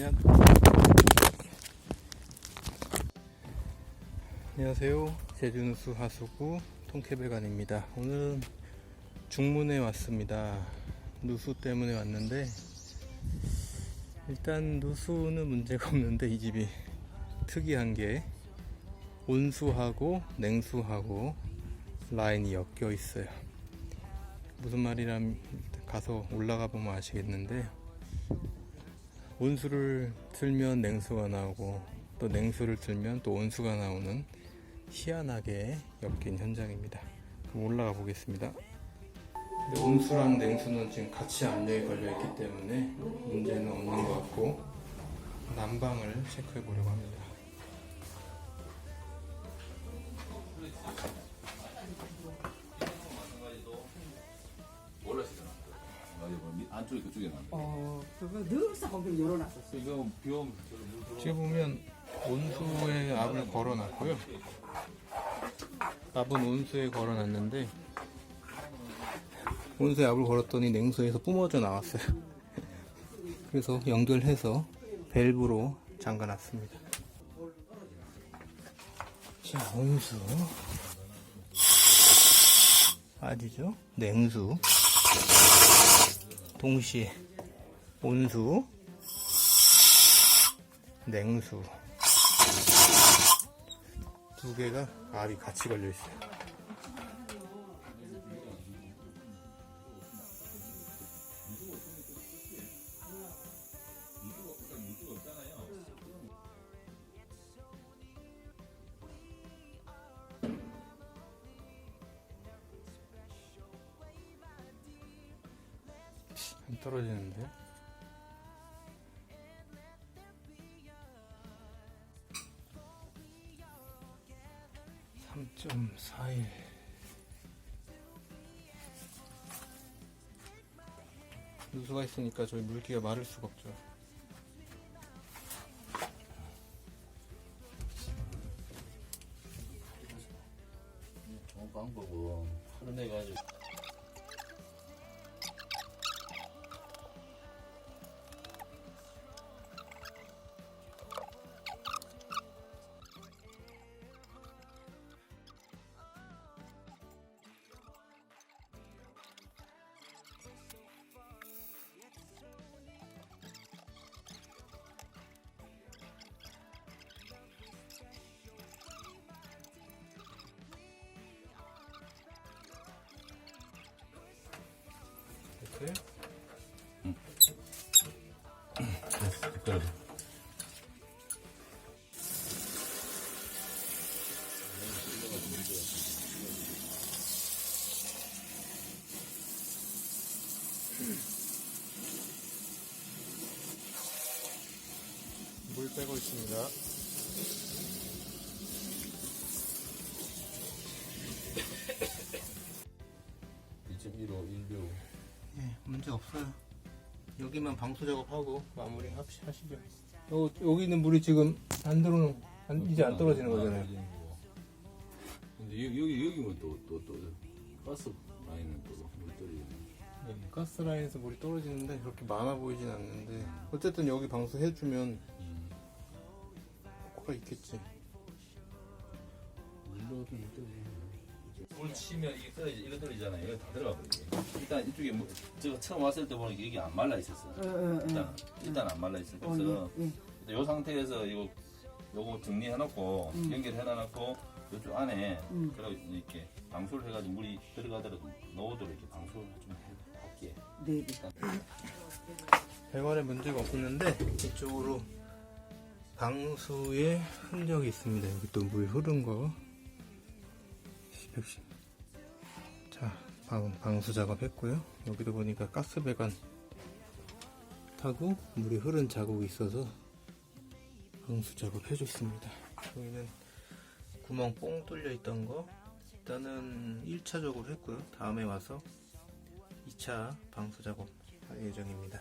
안녕. 안녕하세요. 제주누수 하수구 통케배관입니다. 오늘은 중문에 왔습니다. 누수 때문에 왔는데 일단 누수는 문제가 없는데 이 집이 특이한 게 온수하고 냉수하고 라인이 엮여 있어요. 무슨 말이람 가서 올라가 보면 아시겠는데 온수를 틀면 냉수가 나오고 또 냉수를 틀면 또 온수가 나오는 희한하게 엮인 현장입니다. 그럼 올라가 보겠습니다. 온수랑 냉수는 지금 같이 압력이 걸려 있기 때문에 문제는 없는 것 같고 난방을 체크해 보려고 합니다. 안쪽에 그쪽에 나. 어, 그거 늘상 거기를 열어놨었어. 이거 들어. 지금 보면 온수에 압을 걸어놨고요. 압은 온수에 걸어놨는데 온수에 압을 걸었더니 냉수에서 뿜어져 나왔어요. 그래서 연결해서 밸브로 잠가놨습니다. 자, 온수. 아니죠? 냉수. 동시에 온수. 냉수 두 개가 압이 같이 걸려 있어요. 안 떨어지는데? 삼점사일 누수가 있으니까 저희 물기가 마를 수가 없죠. 좋은 방법은 풀어내가지고. 이렇게. 물 빼고 있습니다. 문제 없어요. 여기만 방수 작업하고 마무리 합시, 하시죠. 요, 여기 있는 물이 지금 안 들어오는, 안- 이제 안 떨어지는 거잖아요. 근데 여기 여기 여기면 또또 또 가스 라인은 또물 떨어지네. 네, 가스 라인에서 물이 떨어지는데 그렇게 많아 보이진 않는데 어쨌든 여기 방수 해주면 음. 효과가 있겠지. 좀 떨어지 네. 물 치면 이게 떨어지 이거 떨어지잖아요. 이거 다 들어가 버리게. 일단 이쪽에 뭐, 제가 처음 왔을 때 보니까 이게 안 말라 있었어. 어. 일단 일단 안 말라 있어. 어, 그래서 예, 예. 이 상태에서 이거 요거 정리해 놓고 음. 연결해 놔놓고 이쪽 안에 음. 그리고 이렇게 방수를 해가지고 물이 들어가도록 넣어도록 이렇게 방수를 좀 해- 할게. 네, 네. 배관에 문제가 없었는데 이쪽으로 방수에 흔적이 있습니다. 여기 또 물 흐른 거. 역시. 자, 방, 방수 작업했고요. 여기도 보니까 가스 배관 타고 물이 흐른 자국이 있어서 방수 작업 해줬습니다. 여기는 구멍 뽕 뚫려 있던 거 일단은 1차적으로 했고요. 다음에 와서 2차 방수 작업 할 예정입니다.